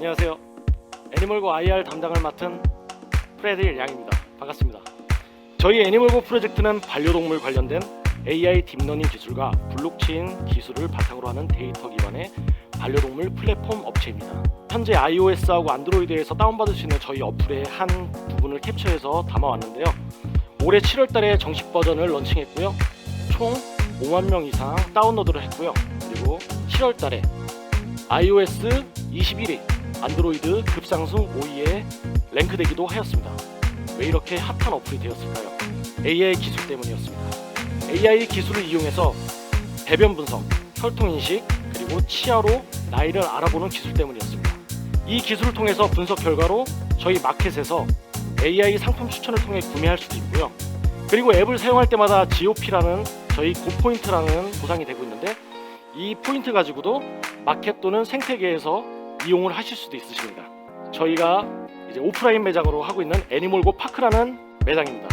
안녕하세요. 애니멀고 IR 담당을 맡은 프레딜 양입니다. 반갑습니다. 저희 애니멀고 프로젝트는 반려동물 관련된 AI 딥러닝 기술과 블록체인 기술을 바탕으로 하는 데이터 기반의 반려동물 플랫폼 업체입니다. 현재 iOS하고 안드로이드에서 다운받을 수 있는 저희 어플의 한 부분을 캡처해서 담아왔는데요. 올해 7월달에 정식 버전을 런칭했고요. 총 5만 명 이상 다운로드를 했고요. 그리고 7월달에 iOS 21위, 안드로이드 급상승 5위에 랭크되기도 하였습니다. 왜 이렇게 핫한 어플이 되었을까요? AI 기술 때문이었습니다. AI 기술을 이용해서 배변 분석, 혈통 인식, 그리고 치아로 나이를 알아보는 기술 때문이었습니다. 이 기술을 통해서 분석 결과로 저희 마켓에서 AI 상품 추천을 통해 구매할 수도 있고요. 그리고 앱을 사용할 때마다 GOP라는 저희 고포인트라는 보상이 되고 있는데 이 포인트 가지고도 마켓 또는 생태계에서 이용을 하실 수도 있으십니다. 저희가 이제 오프라인 매장으로 하고 있는 애니몰고 파크라는 매장입니다.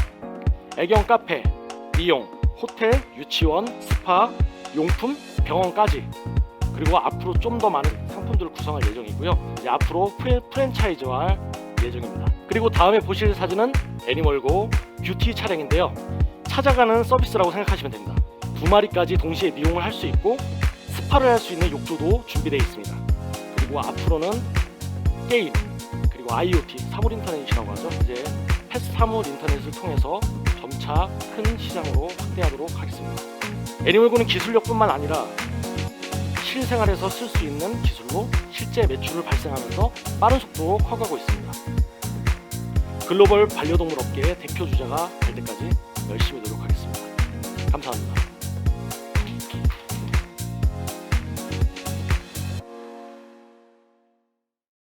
애견 카페, 미용, 호텔, 유치원, 스파, 용품, 병원까지 그리고 앞으로 좀 더 많은 상품들을 구성할 예정이고요. 이제 앞으로 프랜차이즈화할 예정입니다. 그리고 다음에 보실 사진은 애니멀고 뷰티 차량인데요. 찾아가는 서비스라고 생각하시면 됩니다. 두 마리까지 동시에 미용을 할 수 있고 스파를 할 수 있는 욕조도 준비되어 있습니다. 그리고 앞으로는 게임 그리고 IoT 사물 인터넷이라고 하죠. 이제 펫 사물 인터넷을 통해서 점차 큰 시장으로 확대하도록 하겠습니다. 애니멀고는 기술력뿐만 아니라 실생활에서 쓸 수 있는 기술로 실제 매출을 발생하면서 빠른 속도로 커가고 있습니다. 글로벌 반려동물 업계의 대표 주자가 될 때까지 열심히 노력.